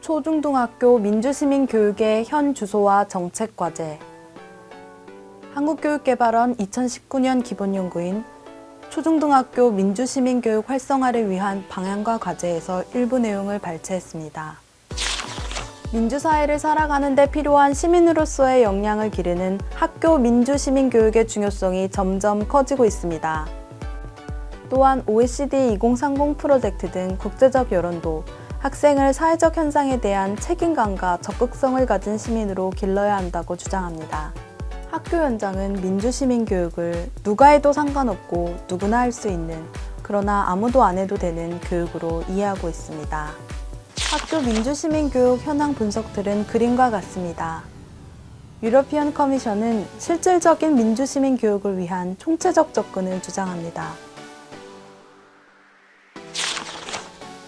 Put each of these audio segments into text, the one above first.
초중등학교 민주시민교육의 현 주소와 정책과제 한국교육개발원 2019년 기본연구인 초중등학교 민주시민교육 활성화를 위한 방향과 과제에서 일부 내용을 발췌했습니다. 민주사회를 살아가는 데 필요한 시민으로서의 역량을 기르는 학교 민주시민교육의 중요성이 점점 커지고 있습니다. 또한 OECD 2030 프로젝트 등 국제적 여론도 학생을 사회적 현상에 대한 책임감과 적극성을 가진 시민으로 길러야 한다고 주장합니다. 학교 현장은 민주시민 교육을 누가 해도 상관없고 누구나 할 수 있는 그러나 아무도 안 해도 되는 교육으로 이해하고 있습니다. 학교 민주시민 교육 현황 분석들은 그림과 같습니다. 유러피언 커미션은 실질적인 민주시민 교육을 위한 총체적 접근을 주장합니다.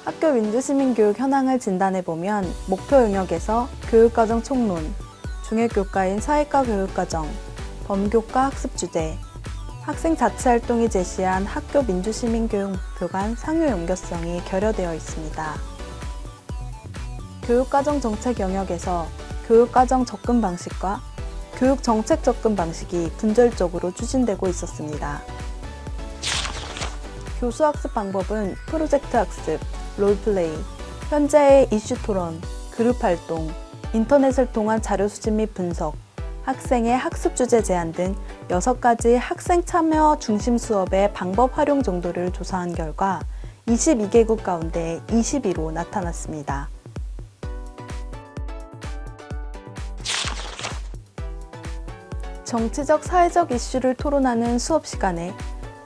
학교 민주시민교육 현황을 진단해보면 목표 영역에서 교육과정 총론, 중요교과인 사회과 교육과정, 범교과 학습 주제, 학생 자치 활동이 제시한 학교 민주시민교육 목표 간 상호 연결성이 결여되어 있습니다. 교육과정 정책 영역에서 교육과정 접근 방식과 교육 정책 접근 방식이 분절적으로 추진되고 있었습니다. 교수 학습 방법은 프로젝트 학습, 롤플레이, 현재의 이슈 토론, 그룹 활동, 인터넷을 통한 자료 수집 및 분석, 학생의 학습 주제 제안 등 6가지 학생 참여 중심 수업의 방법 활용 정도를 조사한 결과 22개국 가운데 22로 나타났습니다. 정치적 사회적 이슈를 토론하는 수업 시간에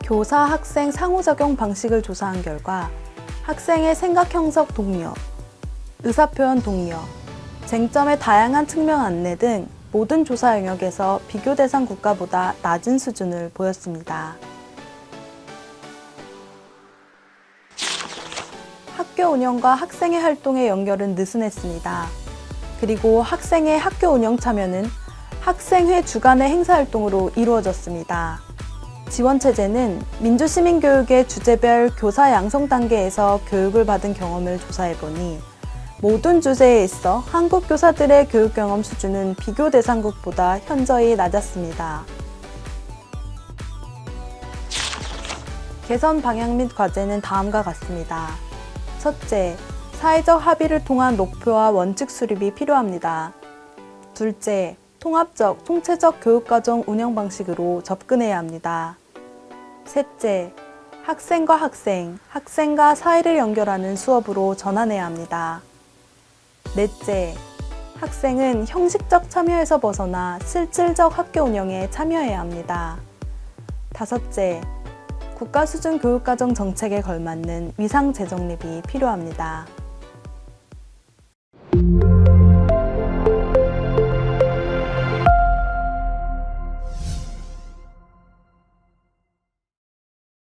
교사 학생 상호작용 방식을 조사한 결과 학생의 생각 형성 독려, 의사표현 독려, 쟁점의 다양한 측면 안내 등 모든 조사 영역에서 비교 대상 국가보다 낮은 수준을 보였습니다. 학교 운영과 학생의 활동의 연결은 느슨했습니다. 그리고 학생의 학교 운영 참여는 학생회 주간의 행사 활동으로 이루어졌습니다. 지원 체제는 민주시민교육의 주제별 교사 양성 단계에서 교육을 받은 경험을 조사해 보니 모든 주제에 있어 한국 교사들의 교육 경험 수준은 비교 대상국보다 현저히 낮았습니다. 개선 방향 및 과제는 다음과 같습니다. 첫째, 사회적 합의를 통한 목표와 원칙 수립이 필요합니다. 둘째, 통합적, 총체적 교육과정 운영 방식으로 접근해야 합니다. 셋째, 학생과 학생, 학생과 사회를 연결하는 수업으로 전환해야 합니다. 넷째, 학생은 형식적 참여에서 벗어나 실질적 학교 운영에 참여해야 합니다. 다섯째, 국가 수준 교육과정 정책에 걸맞는 위상 재정립이 필요합니다.